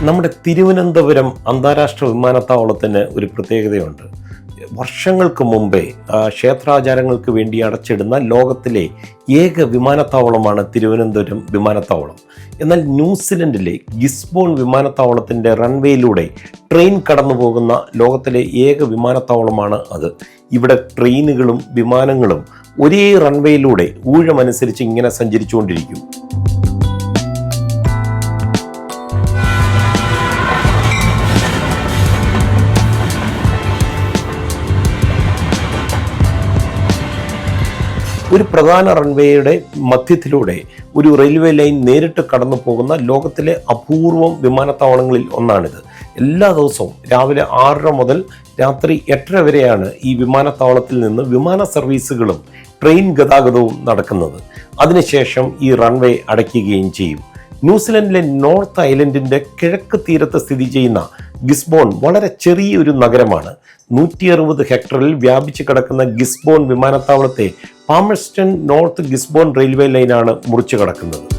നമ്മുടെ തിരുവനന്തപുരം അന്താരാഷ്ട്ര വിമാനത്താവളത്തിന് ഒരു പ്രത്യേകതയുണ്ട്. വർഷങ്ങൾക്ക് മുമ്പേ ക്ഷേത്രാചാരങ്ങൾക്ക് വേണ്ടി അടച്ചിടുന്ന ലോകത്തിലെ ഏക വിമാനത്താവളമാണ് തിരുവനന്തപുരം വിമാനത്താവളം. എന്നാൽ ന്യൂസിലൻഡിലെ ഗിസ്ബോൺ വിമാനത്താവളത്തിന്റെ റൺവേയിലൂടെ ട്രെയിൻ കടന്നു പോകുന്ന ലോകത്തിലെ ഏക വിമാനത്താവളമാണ് അത്. ഇവിടെ ട്രെയിനുകളും വിമാനങ്ങളും ഒരേ റൺവേയിലൂടെ ഊഴമനുസരിച്ച് ഇങ്ങനെ സഞ്ചരിച്ചുകൊണ്ടിരിക്കും. ഒരു പ്രധാന റൺവേയുടെ മധ്യത്തിലൂടെ ഒരു റെയിൽവേ ലൈൻ നേരിട്ട് കടന്നു പോകുന്ന ലോകത്തിലെ അപൂർവം വിമാനത്താവളങ്ങളിൽ ഒന്നാണിത്. എല്ലാ ദിവസവും രാവിലെ ആറര മുതൽ രാത്രി എട്ടര വരെയാണ് ഈ വിമാനത്താവളത്തിൽ നിന്ന് വിമാന സർവീസുകളും ട്രെയിൻ ഗതാഗതവും നടക്കുന്നത്. അതിനുശേഷം ഈ റൺവേ അടയ്ക്കുകയും ചെയ്യും. ന്യൂസിലൻഡിലെ നോർത്ത് ഐലൻഡിന്റെ കിഴക്ക് തീരത്ത് സ്ഥിതി ചെയ്യുന്ന ഗിസ്ബോൺ വളരെ ചെറിയൊരു നഗരമാണ്. നൂറ്റി അറുപത് ഹെക്ടറിൽ വ്യാപിച്ചു കിടക്കുന്ന ഗിസ്ബോൺ വിമാനത്താവളത്തെ പാമർസ്റ്റൺ നോർത്ത് ഗിസ്ബോൺ റെയിൽവേ ലൈനാണ് മുറിച്ചു കടക്കുന്നത്.